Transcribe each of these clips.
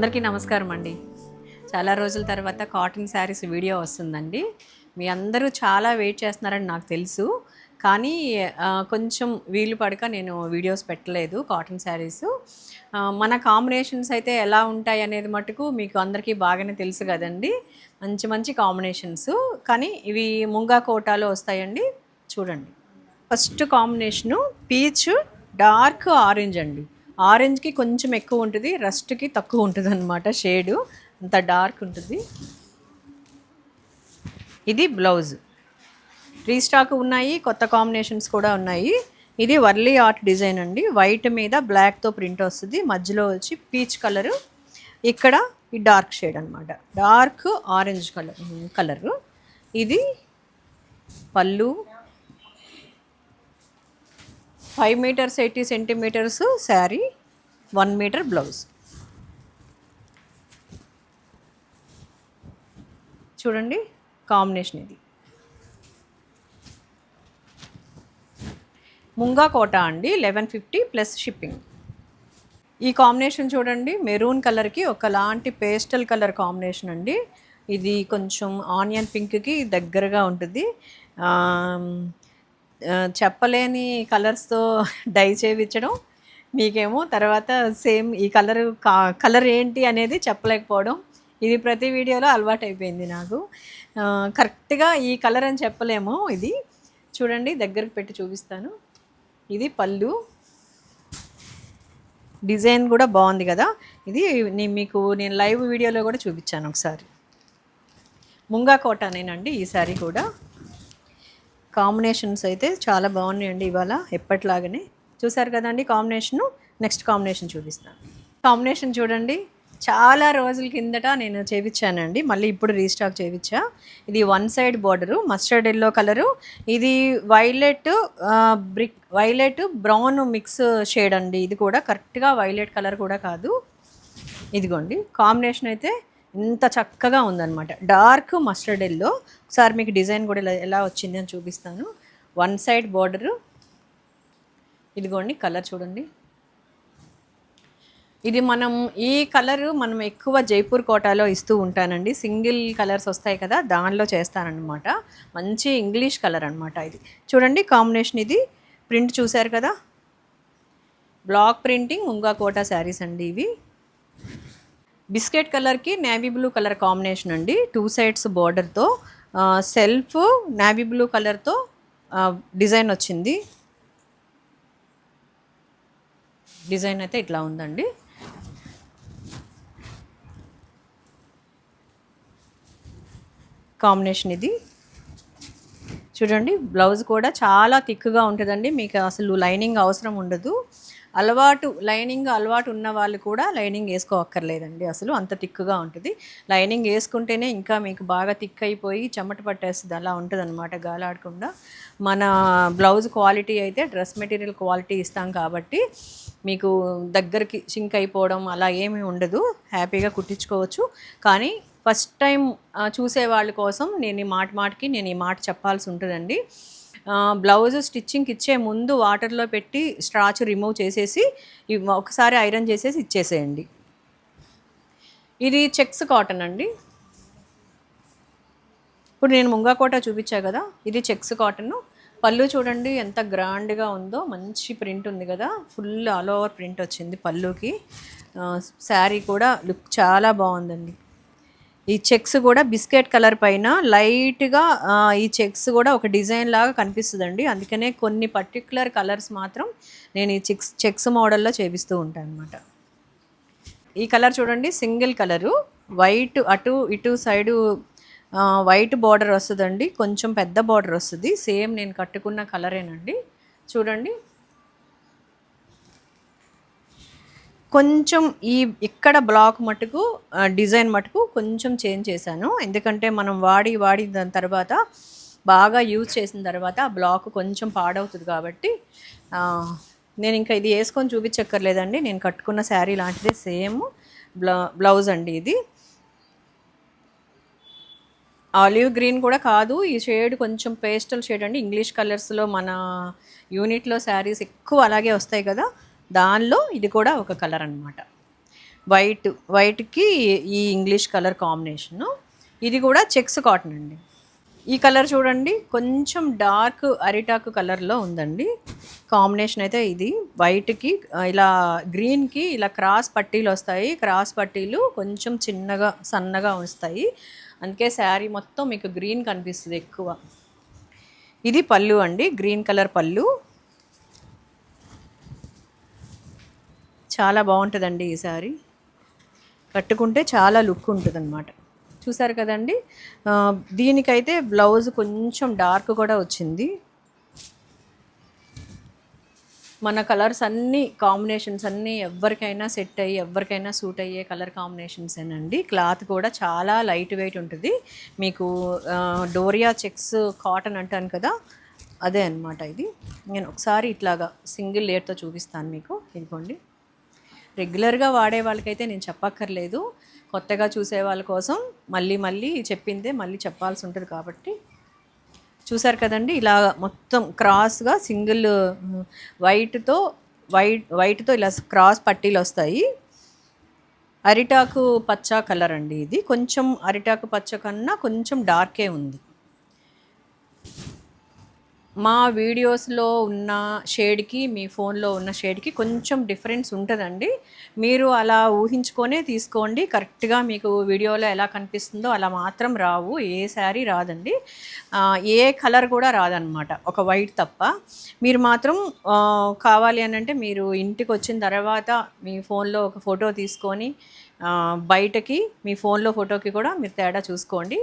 అందరికీ నమస్కారం అండి. చాలా రోజుల తర్వాత కాటన్ శారీస్ వీడియో వస్తుందండి. మీ అందరూ చాలా వెయిట్ చేస్తున్నారని నాకు తెలుసు. కానీ కొంచెం వీలు పడక నేను వీడియోస్ పెట్టలేదు కాటన్ శారీస్. మన కాంబినేషన్స్ అయితే ఎలా ఉంటాయి అనేది మటుకు మీకు అందరికీ బాగానే తెలుసు కదండి. మంచి మంచి కాంబినేషన్స్. కానీ ఇవి ముంగా కోటాలో వస్తాయండి. చూడండి. First combination peach dark orange అండి. ఆరెంజ్కి కొంచెం ఎక్కువ ఉంటుంది రస్ట్కి తక్కువ ఉంటుంది అనమాట షేడు. అంత డార్క్ ఉంటుంది. ఇది బ్లౌజ్. రీస్టాక్ ఉన్నాయి కొత్త కాంబినేషన్స్ కూడా ఉన్నాయి. ఇది వర్లీ ఆర్ట్ డిజైన్ అండి. వైట్ మీద బ్లాక్తో ప్రింట్ వస్తుంది. మధ్యలో వచ్చి పీచ్ కలరు. ఇక్కడ ఈ డార్క్ షేడ్ అనమాట డార్క్ ఆరెంజ్ కలర్ కలరు. ఇది పళ్ళు five metres eighty centimetres saree one metre blouse. చూడండి కాంబినేషన్ ఇది. ముంగా కోట అండి లెవెన్ ఫిఫ్టీ ప్లస్ షిప్పింగ్. ఈ కాంబినేషన్ చూడండి మెరూన్ కలర్కి ఒకలాంటి పేస్టల్ కలర్ కాంబినేషన్ అండి. ఇది కొంచెం ఆనియన్ పింక్కి దగ్గరగా ఉంటుంది. చెప్పలేని కలర్స్తో డై చేయించడం. మీకేమో తర్వాత సేమ్ ఈ కలర్ కా కలర్ ఏంటి అనేది చెప్పలేకపోవడం. ఇది ప్రతి వీడియోలో అలవాటు అయిపోయింది నాకు కరెక్ట్గా ఈ కలర్ అని చెప్పలేము ఇది. చూడండి దగ్గరకు పెట్టి చూపిస్తాను. ఇది పళ్ళు. డిజైన్ కూడా బాగుంది కదా. ఇది నేను మీకు నేను లైవ్ వీడియోలో కూడా చూపించాను ఒకసారి. ముంగా కోటానేనండి ఈ సారీ కూడా. కాంబినేషన్స్ అయితే చాలా బాగున్నాయండి ఇవాళ ఎప్పటిలాగానే. చూసారు కదండి కాంబినేషను? నెక్స్ట్ కాంబినేషన్ చూపిస్తాను. కాంబినేషన్ చూడండి. చాలా రోజుల కిందట నేను చేపించానండి. మళ్ళీ ఇప్పుడు రీస్టాక్ చేయించా ఇది one side border mustard yellow colour. ఇది violet brick violet brown mix shade అండి. ఇది కూడా కరెక్ట్గా వైలెట్ కలర్ కూడా కాదు. ఇదిగోండి. కాంబినేషన్ అయితే ఇంత చక్కగా ఉందన్నమాట. Dark mustard yellow. ఒకసారి మీకు డిజైన్ కూడా ఇలా ఎలా వచ్చింది అని చూపిస్తాను. One side border. ఇదిగోండి కలర్ చూడండి. ఇది మనం ఈ కలర్ మనం ఎక్కువ జైపూర్ కోటాలో ఇస్తూ ఉంటానండి. సింగిల్ కలర్స్ వస్తాయి కదా దానిలో చేస్తానన్నమాట. మంచి ఇంగ్లీష్ కలర్ అనమాట ఇది. చూడండి కాంబినేషన్ ఇది. ప్రింట్ చూశారు కదా? Block printing Munga Kota sarees అండి ఇవి. బిస్కెట్ కలర్కి నేవీ బ్లూ కలర్ కాంబినేషన్ అండి. టూ సైడ్స్ బార్డర్తో సెల్ఫ్ నేవీ బ్లూ కలర్తో డిజైన్ వచ్చింది. డిజైన్ అయితే ఇట్లా ఉందండి. కాంబినేషన్ ఇది. చూడండి బ్లౌజ్ కూడా చాలా థిక్గా ఉంటుందండి. మీకు అసలు లైనింగ్ అవసరం ఉండదు. అలవాటు లైనింగ్ అలవాటు ఉన్న వాళ్ళు కూడా లైనింగ్ వేసుకోవక్కర్లేదండి అసలు అంత థిక్గా ఉంటుంది. లైనింగ్ వేసుకుంటేనే ఇంకా మీకు బాగా థిక్ అయిపోయి చెమట పట్టేస్తుంది. అలా ఉంటుంది అనమాట గాలాడకుండా. మన బ్లౌజ్ క్వాలిటీ అయితే డ్రెస్ మెటీరియల్ క్వాలిటీ ఇస్తాం కాబట్టి మీకు దగ్గరికి సింక్ అయిపోవడం అలా ఏమీ ఉండదు. హ్యాపీగా కుట్టించుకోవచ్చు. కానీ ఫస్ట్ టైం చూసే వాళ్ళ కోసం నేను ఈ మాట మాటకి నేను ఈ మాట చెప్పాల్సి ఉంటుందండి. బ్లౌజ్ స్టిచ్చింగ్కి ఇచ్చే ముందు వాటర్లో పెట్టి స్ట్రాచ్ రిమూవ్ చేసేసి ఒకసారి ఐరన్ చేసేసి ఇచ్చేసేయండి. ఇది చెక్స్ కాటన్ అండి. ఇప్పుడు నేను ముంగాకోట చూపించా కదా ఇది చెక్స్ కాటన్. పళ్ళు చూడండి ఎంత గ్రాండ్గా ఉందో మంచి ప్రింట్ ఉంది కదా ఫుల్ ఆల్ ఓవర్ ప్రింట్ వచ్చింది పళ్ళుకి. శారీ కూడా లుక్ చాలా బాగుందండి. ఈ చెక్స్ కూడా బిస్కెట్ కలర్ పైన లైట్గా ఈ చెక్స్ కూడా ఒక డిజైన్ లాగా కనిపిస్తుందండి. అందుకనే కొన్ని పర్టికులర్ కలర్స్ మాత్రం నేను ఈ చెక్స్ చెక్స్ మోడల్లో చేపిస్తూ ఉంటాను అనమాట ఈ కలర్ చూడండి సింగిల్ కలరు. వైట్ అటు ఇటు సైడు వైట్ బార్డర్ వస్తుందండి. కొంచెం పెద్ద బార్డర్ వస్తుంది. సేమ్ నేను కట్టుకున్న కలరేనండి. చూడండి కొంచెం ఈ ఇక్కడ బ్లాక్ మటుకు డిజైన్ మటుకు కొంచెం చేంజ్ చేశాను. ఎందుకంటే మనం వాడి వాడి దాని తర్వాత బాగా యూజ్ చేసిన తర్వాత ఆ బ్లాక్ కొంచెం పాడవుతుంది కాబట్టి నేను ఇంకా ఇది వేసుకొని చూపించక్కర్లేదండి. నేను కట్టుకున్న శారీ లాంటిదే సేమ్ బ్లౌ బ్లౌజ్ అండి ఇది. ఆలివ్ గ్రీన్ కూడా కాదు ఈ షేడ్ కొంచెం పేస్టల్ షేడ్ అండి. ఇంగ్లీష్ కలర్స్లో మన యూనిట్లో శారీస్ ఎక్కువ అలాగే వస్తాయి కదా. దానిలో ఇది కూడా ఒక కలర్ అనమాట వైట్ వైట్కి ఈ ఇంగ్లీష్ కలర్ కాంబినేషను ఇది కూడా చెక్స్ కాటన్ అండి. ఈ కలర్ చూడండి కొంచెం డార్క్ అరిటాకు కలర్లో ఉందండి. కాంబినేషన్ అయితే ఇది. వైట్కి ఇలా గ్రీన్కి ఇలా క్రాస్ పట్టీలు వస్తాయి. క్రాస్ పట్టీలు కొంచెం చిన్నగా సన్నగా వస్తాయి. అందుకే శారీ మొత్తం మీకు గ్రీన్ కనిపిస్తుంది ఎక్కువ. ఇది పళ్ళు అండి గ్రీన్ కలర్ పళ్ళు. చాలా బాగుంటుందండి ఈ శారీ. కట్టుకుంటే చాలా లుక్ ఉంటుందన్నమాట. చూసారు కదండి? దీనికైతే బ్లౌజ్ కొంచెం డార్క్ కూడా వచ్చింది. మన కలర్స్ అన్నీ కాంబినేషన్స్ అన్నీ ఎవరికైనా సెట్ అయ్యి ఎవరికైనా సూట్ అయ్యే కలర్ కాంబినేషన్స్ అండి క్లాత్ కూడా చాలా లైట్ వెయిట్ ఉంటుంది. మీకు డోరియా చెక్స్ కాటన్ అంటాను కదా? అదే అన్నమాట ఇది. నేను ఒకసారి ఇట్లాగా సింగిల్ లేయర్తో చూపిస్తాను మీకు. ఇదిగోండి. రెగ్యులర్గా వాడే వాళ్ళకైతే నేను చెప్పక్కర్లేదు. కొత్తగా చూసే వాళ్ళ కోసం మళ్ళీ మళ్ళీ చెప్పిందే మళ్ళీ చెప్పాల్సి ఉంటుంది కాబట్టి. చూసారు కదండి ఇలా మొత్తం క్రాస్గా సింగిల్ వైట్తో వైట్ వైట్తో ఇలా క్రాస్ పట్టీలు వస్తాయి. అరిటాకు పచ్చ కలర్ అండి ఇది. కొంచెం అరిటాకు పచ్చ కన్నా కొంచెం డార్కే ఉంది. మా వీడియోస్లో ఉన్న షేడ్కి మీ ఫోన్లో ఉన్న షేడ్కి కొంచెం డిఫరెన్స్ ఉంటుందండి. మీరు అలా ఊహించుకొనే తీసుకోండి. కరెక్ట్గా మీకు వీడియోలో ఎలా కనిపిస్తుందో అలా మాత్రం రావు. ఏ శారీ రాదండి. ఏ కలర్ కూడా రాదనమాట. ఒక వైట్ తప్ప. మీరు మాత్రం కావాలి అని అంటే మీరు ఇంటికి వచ్చిన తర్వాత మీ ఫోన్లో ఒక ఫోటో తీసుకొని బయటకి మీ ఫోన్లో ఫోటోకి కూడా మీరు తేడా చూసుకోండి.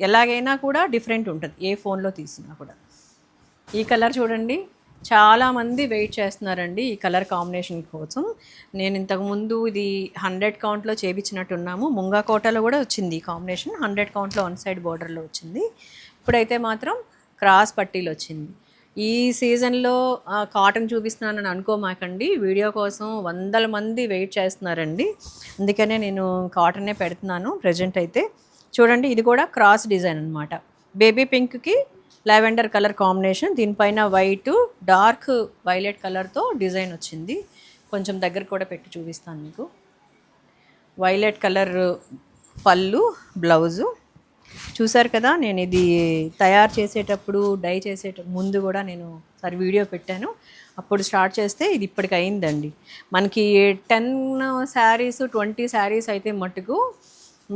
ఎలాగైనా కూడా డిఫరెంట్ ఉంటుంది. ఏ ఫోన్లో తీసినా కూడా. ఈ కలర్ చూడండి. చాలామంది వెయిట్ చేస్తున్నారండి ఈ కలర్ కాంబినేషన్ కోసం. నేను ఇంతకుముందు ఇది హండ్రెడ్ కౌంట్లో చేపించినట్టున్నాము. ముంగా కోటలో కూడా వచ్చింది ఈ కాంబినేషన్. హండ్రెడ్ కౌంట్లో వన్ సైడ్ బార్డర్లో వచ్చింది. ఇప్పుడైతే మాత్రం క్రాస్ పట్టీలు వచ్చింది. ఈ సీజన్లో కాటన్ చూపిస్తున్నానని అనుకోమాకండి. వీడియో కోసం వందల మంది వెయిట్ చేస్తున్నారండి. అందుకనే నేను కాటనే పెడుతున్నాను ప్రజెంట్ అయితే. చూడండి ఇది కూడా క్రాస్ డిజైన్ అనమాట బేబీ పింక్కి లావెండర్ కలర్ కాంబినేషన్. దీనిపైన వైట్ డార్క్ వైలెట్ కలర్తో డిజైన్ వచ్చింది. కొంచెం దగ్గర కూడా పెట్టి చూపిస్తాను మీకు. వైలెట్ కలర్ పళ్ళు బ్లౌజు. చూసారు కదా నేను ఇది తయారు చేసేటప్పుడు డై చేసేట ముందు కూడా నేను ఒకసారి వీడియో పెట్టాను. అప్పుడు స్టార్ట్ చేస్తే ఇది ఇప్పటికి అయిందండి. మనకి టెన్ శారీస్ ట్వంటీ శారీస్ అయితే మటుకు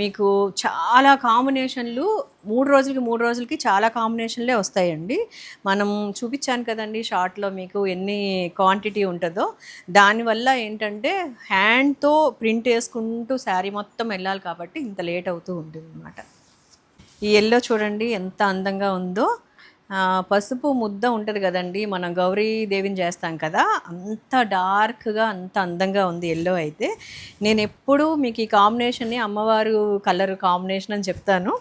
మీకు చాలా కాంబినేషన్లు మూడు రోజులకి మూడు రోజులకి చాలా కాంబినేషన్లే వస్తాయండి. మనం చూపించాను కదండి షార్ట్లో మీకు ఎన్ని క్వాంటిటీ ఉంటుందో. దానివల్ల ఏంటంటే హ్యాండ్తో ప్రింట్ వేసుకుంటూ శారీ మొత్తం వెళ్ళాలి కాబట్టి ఇంత లేట్ అవుతూ ఉంటుంది అనమాట ఈ ఎల్లో చూడండి ఎంత అందంగా ఉందో. పసుపు ముద్ద ఉంటుంది కదండి మనం గౌరీ దేవిని చేస్తాం కదా అంత డార్క్గా అంత అందంగా ఉంది ఎల్లో అయితే. నేను ఎప్పుడూ మీకు ఈ కాంబినేషన్ని అమ్మవారు కలర్ కాంబినేషన్ అని చెప్తాను.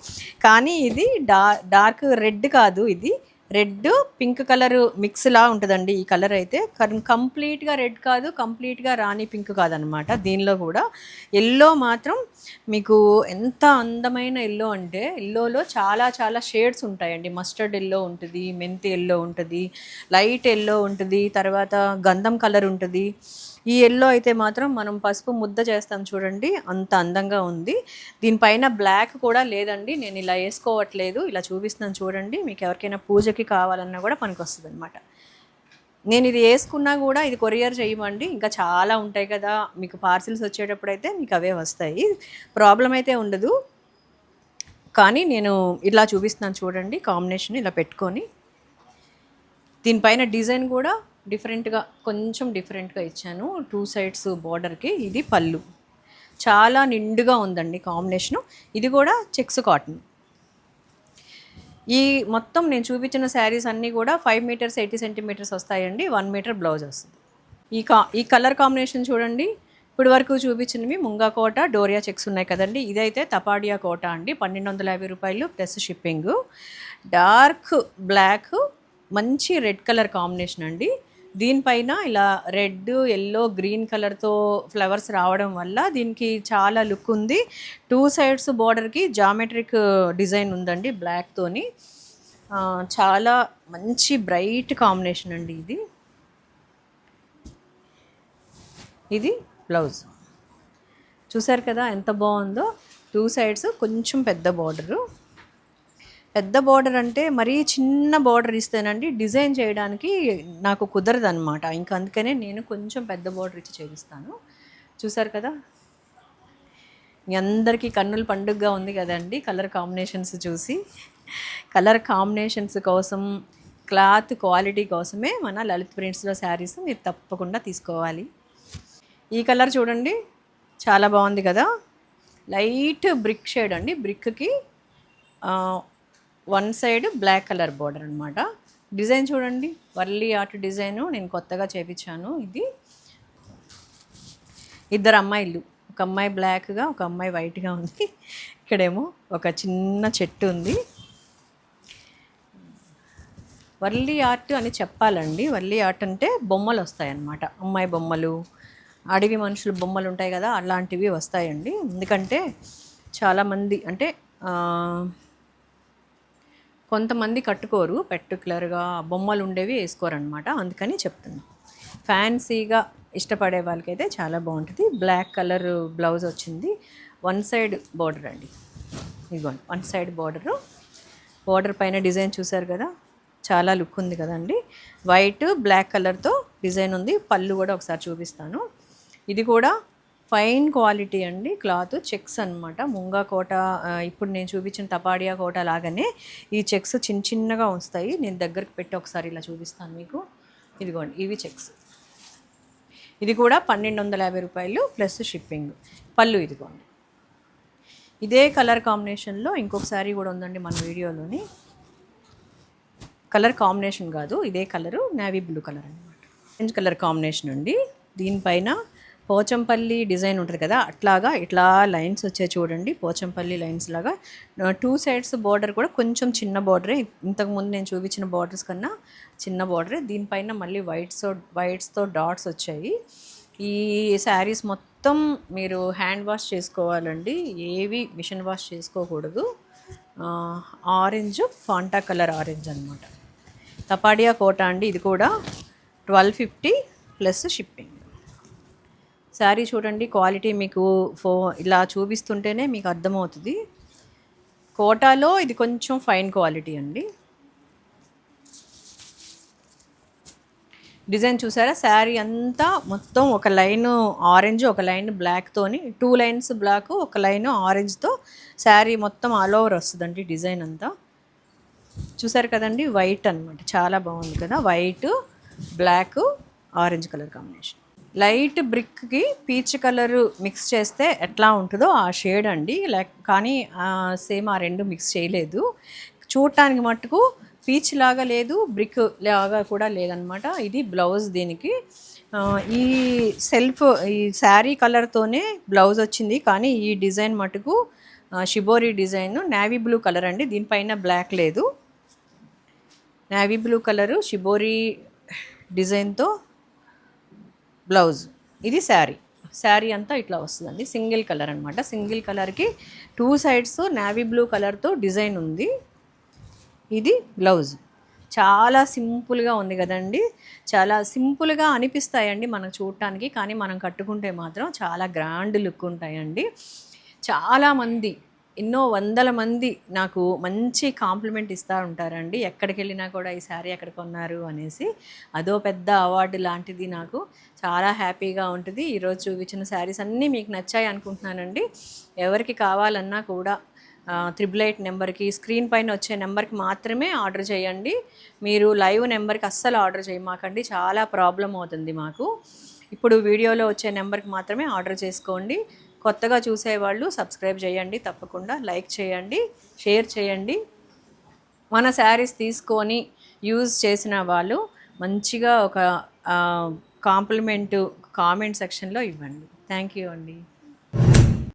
కానీ ఇది డా డార్క్ రెడ్ కాదు ఇది. రెడ్ పింక్ కలర్ మిక్స్లా ఉంటుందండి ఈ కలర్ అయితే. కంప్లీట్గా రెడ్ కాదు కంప్లీట్గా రాణి పింక్ కాదనమాట. దీనిలో కూడా ఎల్లో మాత్రం మీకు ఎంత అందమైన ఎల్లో అంటే ఎల్లోలో చాలా చాలా షేడ్స్ ఉంటాయండి. మస్టర్డ్ ఎల్లో ఉంటుంది మెంతి ఎల్లో ఉంటుంది లైట్ ఎల్లో ఉంటుంది తర్వాత గంధం కలర్ ఉంటుంది. ఈ ఎల్లో అయితే మాత్రం మనం పసుపు ముద్ద చేస్తాం చూడండి. అంత అందంగా ఉంది. దీనిపైన బ్లాక్ కూడా లేదండి. నేను ఇలా వేసుకోవట్లేదు. ఇలా చూపిస్తున్నాను చూడండి. మీకు ఎవరికైనా పూజకి కావాలన్నా కూడా పనికొస్తుంది అనమాట నేను ఇది వేసుకున్నా కూడా ఇది కొరియర్ చేయమండి. ఇంకా చాలా ఉంటాయి కదా. మీకు పార్సిల్స్ వచ్చేటప్పుడు అయితే మీకు అవే వస్తాయి. ప్రాబ్లం అయితే ఉండదు. కానీ నేను ఇలా చూపిస్తున్నాను చూడండి. కాంబినేషన్ ఇలా పెట్టుకొని. దీనిపైన డిజైన్ కూడా డిఫరెంట్గా కొంచెం డిఫరెంట్గా ఇచ్చాను. టూ సైడ్స్ బార్డర్కి ఇది పళ్ళు. చాలా నిండుగా ఉందండి కాంబినేషను. ఇది కూడా చెక్స్ కాటన్. ఈ మొత్తం నేను చూపించిన శారీస్ అన్నీ కూడా ఫైవ్ మీటర్స్ ఎయిటీ సెంటీమీటర్స్ వస్తాయండి. వన్ మీటర్ బ్లౌజ్ వస్తుంది. ఈ కా ఈ కలర్ కాంబినేషన్ చూడండి. ఇప్పుడు వరకు చూపించినవి ముంగా కోట డోరియా చెక్స్ ఉన్నాయి కదండి. ఇదైతే తపాడియా కోట అండి. పన్నెండు వందల యాభై రూపాయలు ప్లస్ షిప్పింగ్. డార్క్ బ్లాక్ మంచి రెడ్ కలర్ కాంబినేషన్ అండి. దీనిపైన ఇలా రెడ్ ఎల్లో గ్రీన్ కలర్తో ఫ్లవర్స్ రావడం వల్ల దీనికి చాలా లుక్ ఉంది. టూ సైడ్స్ బార్డర్కి జామెట్రిక్ డిజైన్ ఉందండి బ్లాక్తోని చాలా మంచి బ్రైట్ కాంబినేషన్ అండి ఇది. ఇది బ్లౌజ్ చూసారు కదా ఎంత బాగుందో? టూ సైడ్స్ కొంచెం పెద్ద బార్డరు పెద్ద బార్డర్ అంటే మరీ చిన్న బార్డర్ ఇస్తేనండి డిజైన్ చేయడానికి నాకు కుదరదు అనమాట ఇంకా అందుకనే నేను కొంచెం పెద్ద బార్డర్ ఇచ్చి చేయిస్తాను చూసారు కదా? మీ అందరికీ కన్నుల పండుగగా ఉంది కదండి కలర్ కాంబినేషన్స్ చూసి. కలర్ కాంబినేషన్స్ కోసం క్లాత్ క్వాలిటీ కోసమే మన లలిత్ ప్రింట్స్లో శారీస్ మీరు తప్పకుండా తీసుకోవాలి. ఈ కలర్ చూడండి చాలా బాగుంది కదా? లైట్ బ్రిక్ షేడ్ అండి. బ్రిక్కి one side black colour border అనమాట డిజైన్ చూడండి. వర్లీ ఆర్ట్ డిజైన్ నేను కొత్తగా చేపించాను ఇది. ఇద్దరు అమ్మాయిలు. ఒక అమ్మాయి బ్లాక్గా ఒక అమ్మాయి వైట్గా ఉంది. ఇక్కడేమో ఒక చిన్న చెట్టు ఉంది. వర్లీ ఆర్ట్ అని చెప్పాలండి. వర్లీ ఆర్ట్ అంటే బొమ్మలు వస్తాయన్నమాట అమ్మాయి బొమ్మలు అడవి మనుషులు బొమ్మలు ఉంటాయి కదా అలాంటివి వస్తాయండి. ఎందుకంటే చాలామంది అంటే కొంతమంది కట్టుకోరు. పర్టికులర్గా బొమ్మలు ఉండేవి వేసుకోరనమాట అందుకని చెప్తున్నా. ఫ్యాన్సీగా ఇష్టపడే వాళ్ళకైతే చాలా బాగుంటుంది బ్లాక్ కలర్ బ్లౌజ్ వచ్చింది. వన్ సైడ్ బార్డర్ అండి. ఇదిగోండి. One side border. బార్డర్ పైన డిజైన్ చూసారు కదా? చాలా లుక్ ఉంది కదండి. వైట్ బ్లాక్ కలర్తో డిజైన్ ఉంది. పళ్ళు కూడా ఒకసారి చూపిస్తాను. ఇది కూడా ఫైన్ క్వాలిటీ అండి క్లాత్ చెక్స్ అనమాట ముంగా కోట ఇప్పుడు నేను చూపించిన తపాడియా కోట లాగానే ఈ చెక్స్ చిన్న చిన్నగా వస్తాయి. నేను దగ్గరకు పెట్టి ఒకసారి ఇలా చూపిస్తాను మీకు. ఇదిగోండి ఇవి చెక్స్. ఇది కూడా పన్నెండు వందల యాభై రూపాయలు ప్లస్ షిప్పింగ్. పళ్ళు ఇదిగోండి. ఇదే కలర్ కాంబినేషన్లో ఇంకొక శారీ కూడా ఉందండి మన వీడియోలోని. కలర్ కాంబినేషన్ కాదు ఇదే కలరు నేవీ బ్లూ కలర్ అనమాట ఆరెంజ్ కలర్ కాంబినేషన్ అండి. దీనిపైన పోచంపల్లి డిజైన్ ఉంటుంది కదా అట్లాగా ఇట్లా లైన్స్ వచ్చాయి చూడండి పోచంపల్లి లైన్స్ లాగా. టూ సైడ్స్ బార్డర్ కూడా కొంచెం చిన్న బార్డరే ఇంతకుముందు నేను చూపించిన బార్డర్స్ కన్నా చిన్న బార్డరే దీనిపైన మళ్ళీ వైట్స్ వైట్స్తో డాట్స్ వచ్చాయి. ఈ శారీస్ మొత్తం మీరు హ్యాండ్ వాష్ చేసుకోవాలండి. ఏవి మిషన్ వాష్ చేసుకోకూడదు. ఆరెంజ్ ఫాంటా కలర్ ఆరెంజ్ అనమాట తపాడియా కోట అండి ఇది కూడా twelve fifty plus shipping saree చూడండి క్వాలిటీ మీకు ఫో ఇలా చూపిస్తుంటేనే మీకు అర్థమవుతుంది. కోటాలో ఇది కొంచెం ఫైన్ క్వాలిటీ అండి. డిజైన్ చూసారా? శారీ అంతా మొత్తం ఒక లైన్ ఆరెంజ్ ఒక లైన్ బ్లాక్తోని టూ లైన్స్ బ్లాక్ ఒక లైన్ ఆరెంజ్తో శారీ మొత్తం ఆల్ ఓవర్ వస్తుందండి డిజైన్ అంతా. చూసారు కదండి వైట్ అన్నమాట. చాలా బాగుంది కదా white black orange colour combination. Light బ్రిక్కి peach colour mix చేస్తే ఎట్లా ఉంటుందో ఆ షేడ్ అండి. లైక్ కానీ సేమ్ ఆ రెండు మిక్స్ చేయలేదు. చూడటానికి మట్టుకు పీచ్ లాగా లేదు బ్రిక్ లాగా కూడా లేదనమాట. ఇది బ్లౌజ్ దీనికి. ఈ సెల్ఫ్ ఈ శారీ కలర్తోనే బ్లౌజ్ వచ్చింది. కానీ ఈ డిజైన్ మటుకు shibori design navy blue colour అండి. దీనిపైన బ్లాక్ లేదు. నేవీ బ్లూ కలరు షిబోరి డిజైన్తో బ్లౌజ్. ఇది శారీ. శారీ అంతా ఇట్లా వస్తుందండి. సింగిల్ కలర్ అనమాట సింగిల్ కలర్కి టూ సైడ్స్ నేవీ బ్లూ కలర్తో డిజైన్ ఉంది. ఇది బ్లౌజ్. చాలా సింపుల్గా ఉంది కదండి. చాలా సింపుల్గా అనిపిస్తాయండి మనకు చూడటానికి. కానీ మనం కట్టుకుంటే మాత్రం చాలా గ్రాండ్ లుక్ ఉంటాయండి. చాలామంది ఎన్నో వందల మంది నాకు మంచి కాంప్లిమెంట్ ఇస్తూ ఉంటారండి. ఎక్కడికి వెళ్ళినా కూడా ఈ శారీ ఎక్కడ కొన్నారు అనేసి అదో పెద్ద అవార్డు లాంటిది నాకు చాలా హ్యాపీగా ఉంటుంది. ఈరోజు చూపించిన శారీస్ అన్నీ మీకు నచ్చాయి అనుకుంటున్నానండి. ఎవరికి కావాలన్నా కూడా త్రిబుల్ ఎయిట్ నెంబర్కి స్క్రీన్ పైన వచ్చే నెంబర్కి మాత్రమే ఆర్డర్ చేయండి. మీరు లైవ్ నెంబర్కి అస్సలు ఆర్డర్ చేయమాకండి చాలా ప్రాబ్లం అవుతుంది మాకు. ఇప్పుడు వీడియోలో వచ్చే నెంబర్కి మాత్రమే ఆర్డర్ చేసుకోండి. కొత్తగా చూసేవాళ్ళు సబ్స్క్రైబ్ చేయండి తప్పకుండా లైక్ చేయండి షేర్ చేయండి. మన శారీస్ తీసుకొని యూజ్ చేసిన వాళ్ళు మంచిగా ఒక కాంప్లిమెంటు కామెంట్ సెక్షన్లో ఇవ్వండి. థ్యాంక్ యూ అండి.